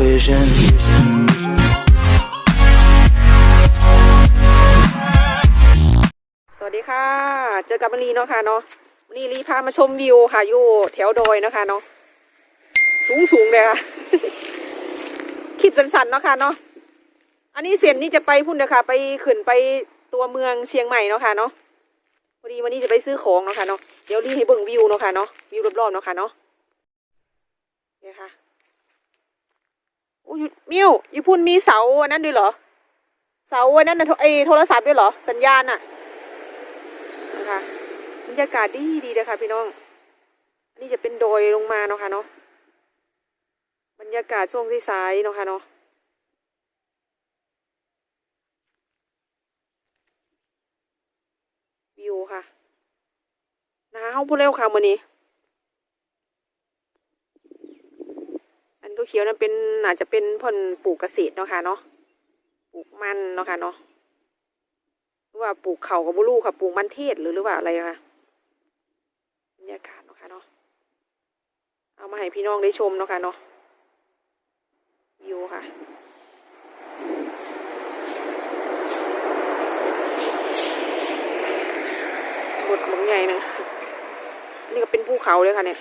vision. สวัสดีค่ะ เจอกับมลีเนาะค่ะเนาะวันนี้ลีพามาชมวิวค่ะอยู่แถวดอยเนาะค่ะเนาะ สูงสูงเลยค่ะ คลิปสั้นๆเนาะค่ะเนาะ อันนี้เสียนนี่จะไปพุ่นเด้อค่ะ ไปขึ้นไปตัวเมืองเชียงใหม่เนาะค่ะเนาะพอดีวันนี้จะไปซื้อของเนาะค่ะเนาะ เดี๋ยวลีให้เบิ่งวิวเนาะค่ะเนาะ วิวรอบๆเนาะค่ะเนาะเนี่ยค่ะโอ้ยมิวยู่พุ่นมีเสาอันนั้นด้วยเหรอ เสาอันนั้นนะโทไอโทรศัพท์ด้วยเหรอ สัญญาณอะนะคะบรรยากาศดีดีเลยค่ะพี่น้อง อันนี้จะเป็นโดยลงมาเนาะค่ะเนาะ บรรยากาศช่วงสายๆเนาะค่ะเนาะวิวค่ะ หนาวพูดเร็วค่ะมื่อนี้ อันก็เขียวนั่นเป็นอาจจะเป็นผลปลูกเกษตรเนาะค่ะเนาะปลูกมันเนาะค่ะเนาะหรือว่าปลูกเขากับบุลูค่ะปลูกมันเทศหรือหรือว่าอะไรค่ะบรรยากาศเนาะค่ะเนาะเอามาให้พี่น้องได้ชมเนาะค่ะเนาะวิวค่ะหมดหมงใหญ่หนึ่งนี่ก็เป็นภูเขาเลยค่ะเนี่ย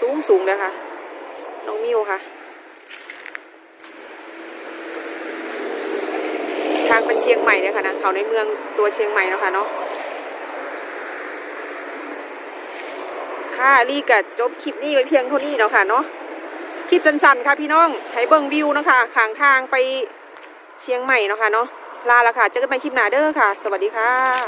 สูงสูงเลยค่ะ น้องมิวค่ะ ทางเป็นเชียงใหม่เนี่ยค่ะนะเขาในเมืองตัวเชียงใหม่เนาะคะเนาะค่ะรีกัจบคลิปนี้ไปเพียงเท่านี้เนาะค่ะเนาะคลิปสั้นๆค่ะพี่น้องไถเบิงวิวนะคะขางทางไปเชียงใหม่เนาะค่ะเนาะลาละค่ะเจอกันใหม่คลิปหน้าเด้อค่ะ สวัสดีค่ะ